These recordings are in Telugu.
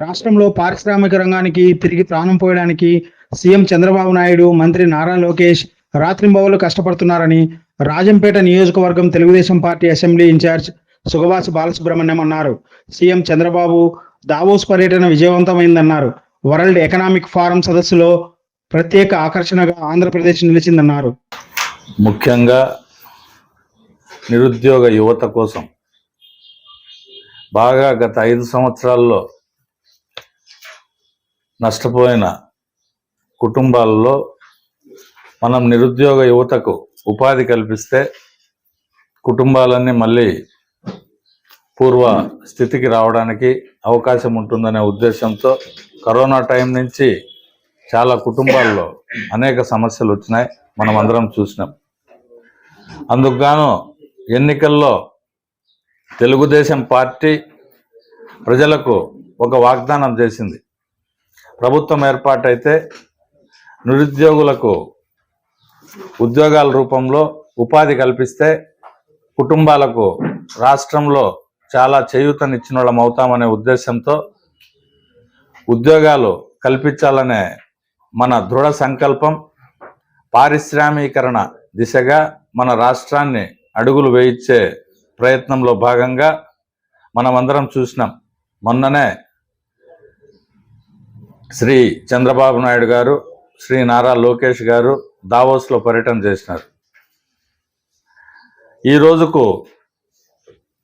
రాష్ట్రంలో పారిశ్రామిక రంగానికి తిరిగి ప్రాణం పోయడానికి సీఎం చంద్రబాబు నాయుడు మంత్రి నారా లోకేష్ రాత్రింబవలు కష్టపడుతున్నారని రాజంపేట నియోజకవర్గం Telugu Desam party assembly incharge Sugavasi Balasubrahmanyam అన్నారు. సీఎం చంద్రబాబు దావోస్ పర్యటన విజయవంతమైందన్నారు. వరల్డ్ ఎకనామిక్ ఫారం సదస్సులో ప్రత్యేక ఆకర్షణగా ఆంధ్రప్రదేశ్ నిలిచిందన్నారు. ముఖ్యంగా నిరుద్యోగ యువత కోసం బాగా గత ఐదు సంవత్సరాల్లో నష్టపోయిన కుటుంబాల్లో మనం నిరుద్యోగ యువతకు ఉపాధి కల్పిస్తే కుటుంబాలన్నీ మళ్ళీ పూర్వ స్థితికి రావడానికి అవకాశం ఉంటుందనే ఉద్దేశంతో కరోనా టైం నుంచి చాలా కుటుంబాల్లో అనేక సమస్యలు వచ్చినాయి. మనం అందరం చూసినాం. అందుకు గాను ఎన్నికల్లో తెలుగుదేశం పార్టీ ప్రజలకు ఒక వాగ్దానం చేసింది. ప్రభుత్వం ఏర్పాటైతే నిరుద్యోగులకు ఉద్యోగాల రూపంలో ఉపాధి కల్పిస్తే కుటుంబాలకు రాష్ట్రంలో చాలా చేయూతనిచ్చిన వాళ్ళం అవుతామనే ఉద్దేశంతో ఉద్యోగాలు కల్పించాలనే మన దృఢ సంకల్పం పారిశ్రామీకరణ దిశగా మన రాష్ట్రాన్ని అడుగులు వేయించే ప్రయత్నంలో భాగంగా మనమందరం చూసినాం. మొన్ననే శ్రీ చంద్రబాబు నాయుడు గారు శ్రీ నారా లోకేష్ గారు దావోస్లో పర్యటన చేసినారు. ఈ రోజుకు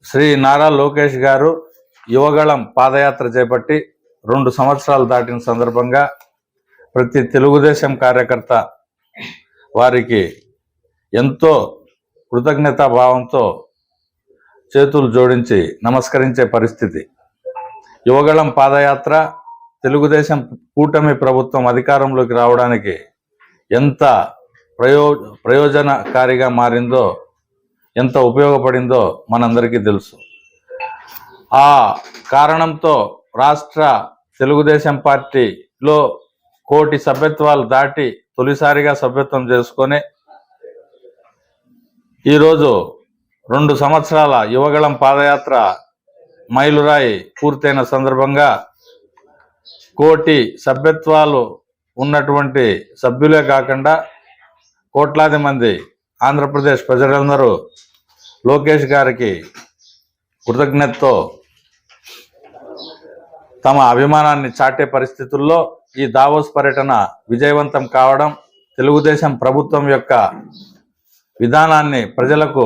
శ్రీ నారా లోకేష్ గారు యువగళం పాదయాత్ర చేపట్టి రెండు సంవత్సరాలు దాటిన సందర్భంగా ప్రతి తెలుగుదేశం కార్యకర్త వారికి ఎంతో కృతజ్ఞతా భావంతో చేతులు జోడించి నమస్కరించే పరిస్థితి. యువగళం పాదయాత్ర తెలుగుదేశం కూటమి ప్రభుత్వం అధికారంలోకి రావడానికి ఎంత ప్రయో ప్రయోజనకారిగా మారిందో ఎంత ఉపయోగపడిందో మనందరికీ తెలుసు. ఆ కారణంతో రాష్ట్ర తెలుగుదేశం పార్టీలో కోటి సభ్యత్వాలు దాటి తొలిసారిగా సభ్యత్వం చేసుకొని ఈరోజు రెండు సంవత్సరాల యువగళం పాదయాత్ర మైలురాయి పూర్తయిన సందర్భంగా కోటి సభ్యత్వాలు ఉన్నటువంటి సభ్యులే కాకుండా కోట్లాది మంది ఆంధ్రప్రదేశ్ ప్రజలందరూ లోకేష్ గారికి కృతజ్ఞతతో తమ అభిమానాన్ని చాటే పరిస్థితుల్లో ఈ దావోస్ పర్యటన విజయవంతం కావడం తెలుగుదేశం ప్రభుత్వం యొక్క విధానాన్ని ప్రజలకు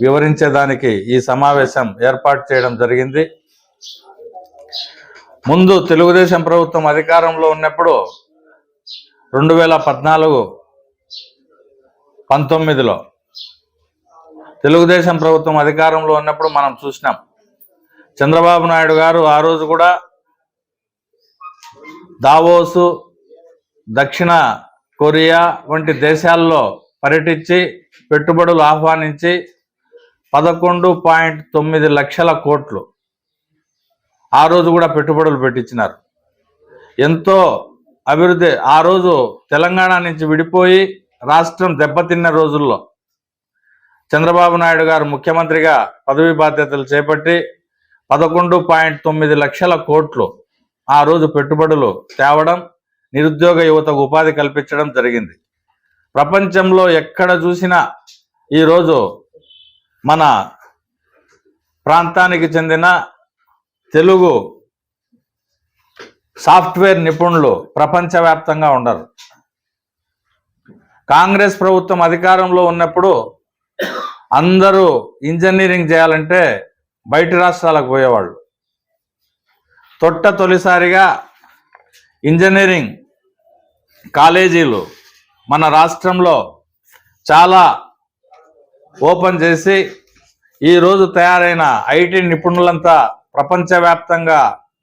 వివరించేదానికి ఈ సమావేశం ఏర్పాటు చేయడం జరిగింది. ముందు తెలుగుదేశం ప్రభుత్వం అధికారంలో ఉన్నప్పుడు రెండు వేల పద్నాలుగు పంతొమ్మిదిలో తెలుగుదేశం ప్రభుత్వం అధికారంలో ఉన్నప్పుడు మనం చూసినాం. చంద్రబాబు నాయుడు గారు ఆ రోజు కూడా దావోసు దక్షిణ కొరియా వంటి దేశాల్లో పర్యటించి పెట్టుబడులు ఆహ్వానించి పదకొండు పాయింట్ తొమ్మిది లక్షల కోట్లు ఆ రోజు కూడా పెట్టుబడులు పెట్టించినారు. ఎంతో అభివృద్ధి ఆ రోజు తెలంగాణ నుంచి విడిపోయి రాష్ట్రం దెబ్బతిన్న రోజుల్లో చంద్రబాబు నాయుడు గారు ముఖ్యమంత్రిగా పదవి బాధ్యతలు చేపట్టి పదకొండు పాయింట్ తొమ్మిది లక్షల కోట్లు ఆ రోజు పెట్టుబడులు తేవడం నిరుద్యోగ యువతకు ఉపాధి కల్పించడం జరిగింది. ప్రపంచంలో ఎక్కడ చూసినా ఈరోజు మన ప్రాంతానికి చెందిన తెలుగు సాఫ్ట్వేర్ నిపుణులు ప్రపంచవ్యాప్తంగా ఉండరు. కాంగ్రెస్ ప్రభుత్వం అధికారంలో ఉన్నప్పుడు అందరూ ఇంజనీరింగ్ చేయాలంటే బయటి రాష్ట్రాలకు పోయేవాళ్ళు. తొట్ట తొలిసారిగా ఇంజనీరింగ్ కాలేజీలు మన రాష్ట్రంలో చాలా ఓపెన్ చేసి ఈరోజు తయారైన ఐటీ నిపుణులంతా ప్రపంచవ్యాప్తంగా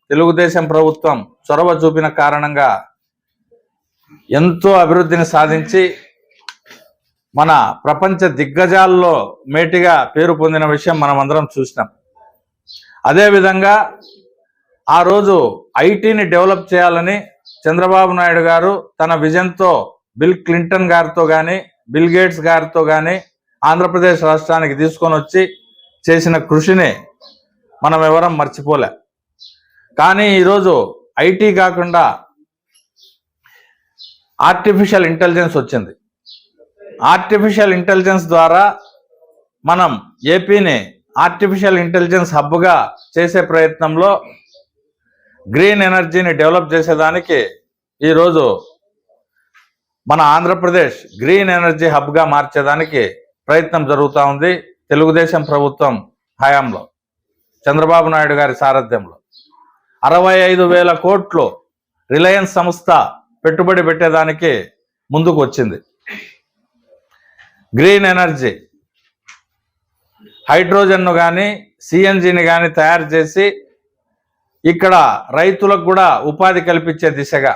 తెలుగుదేశం ప్రభుత్వం చొరవ చూపిన కారణంగా ఎంతో అభివృద్ధిని సాధించి మన ప్రపంచ దిగ్గజాల్లో మేటిగా పేరు పొందిన విషయం మనం అందరం చూసినాం అదేవిధంగా ఆ రోజు ఐటీని డెవలప్ చేయాలని చంద్రబాబు నాయుడు గారు తన విజన్తో బిల్ క్లింటన్ గారితో కానీ బిల్ గేట్స్ గారితో కానీ ఆంధ్రప్రదేశ్ రాష్ట్రానికి తీసుకొని వచ్చి చేసిన కృషిని మనం ఎవరం మర్చిపోలే. కానీ ఈరోజు ఐటీ కాకుండా ఆర్టిఫిషియల్ ఇంటెలిజెన్స్ వచ్చింది. ఆర్టిఫిషియల్ ఇంటెలిజెన్స్ ద్వారా మనం ఏపీని ఆర్టిఫిషియల్ ఇంటెలిజెన్స్ హబ్గా చేసే ప్రయత్నంలో గ్రీన్ ఎనర్జీని డెవలప్ చేసేదానికి ఈరోజు మన ఆంధ్రప్రదేశ్ గ్రీన్ ఎనర్జీ హబ్గా మార్చేదానికి ప్రయత్నం జరుగుతూ ఉంది తెలుగుదేశం ప్రభుత్వం హయాంలో. చంద్రబాబు నాయుడు గారి సారథ్యంలో. అరవై ఐదు వేల కోట్లు రిలయన్స్ సంస్థ పెట్టుబడి పెట్టేదానికి ముందుకు వచ్చింది గ్రీన్ ఎనర్జీ. హైడ్రోజన్ను కానీ సిఎన్జిని కానీ తయారు చేసి ఇక్కడ రైతులకు కూడా ఉపాధి కల్పించే దిశగా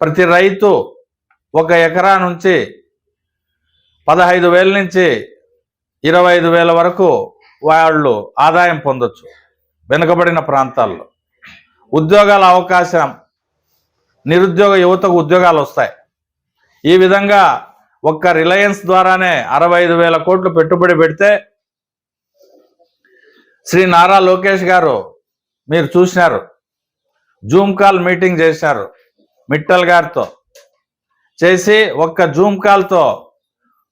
ప్రతి రైతు ఒక ఎకరా నుంచి పదహైదు వేల నుంచి ఇరవై ఐదు వేల వరకు వాళ్ళు ఆదాయం పొందొచ్చు వెనుకబడిన ప్రాంతాల్లో. ఉద్యోగాల అవకాశం నిరుద్యోగ యువతకు ఉద్యోగాలు వస్తాయి. ఈ విధంగా ఒక్క రిలయన్స్ ద్వారానే అరవై ఐదు వేల కోట్లు పెట్టుబడి పెడితే శ్రీ నారా లోకేష్ గారు మీరు చూసినారు. జూమ్ కాల్ మీటింగ్ చేశారు మిట్టల్ గారితో. చేసి ఒక్క జూమ్ కాల్తో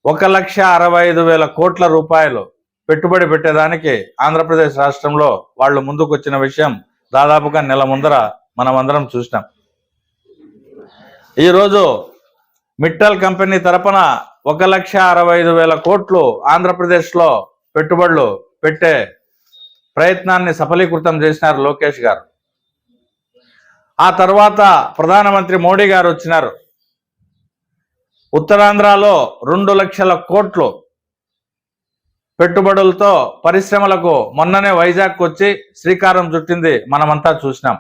ఒక లక్ష అరవై ఐదు వేల కోట్ల రూపాయలు పెట్టుబడి పెట్టేదానికి ఆంధ్రప్రదేశ్ రాష్ట్రంలో వాళ్ళు ముందుకు వచ్చిన విషయం దాదాపుగా నెల ముందర మనమందరం చూసినాం. ఈరోజు మిట్టల్ కంపెనీ తరపున ఒక లక్ష అరవై ఐదు వేల కోట్లు ఆంధ్రప్రదేశ్లో పెట్టుబడులు పెట్టే ప్రయత్నాన్ని సఫలీకృతం చేసినారు లోకేష్ గారు. ఆ తర్వాత ప్రధానమంత్రి మోడీ గారు వచ్చినారు. ఉత్తరాంధ్రలో రెండు లక్షల కోట్లు పెట్టుబడులతో పరిశ్రమలకు మొన్ననే వైజాగ్ వచ్చి శ్రీకారం చుట్టింది మనమంతా చూసినాం.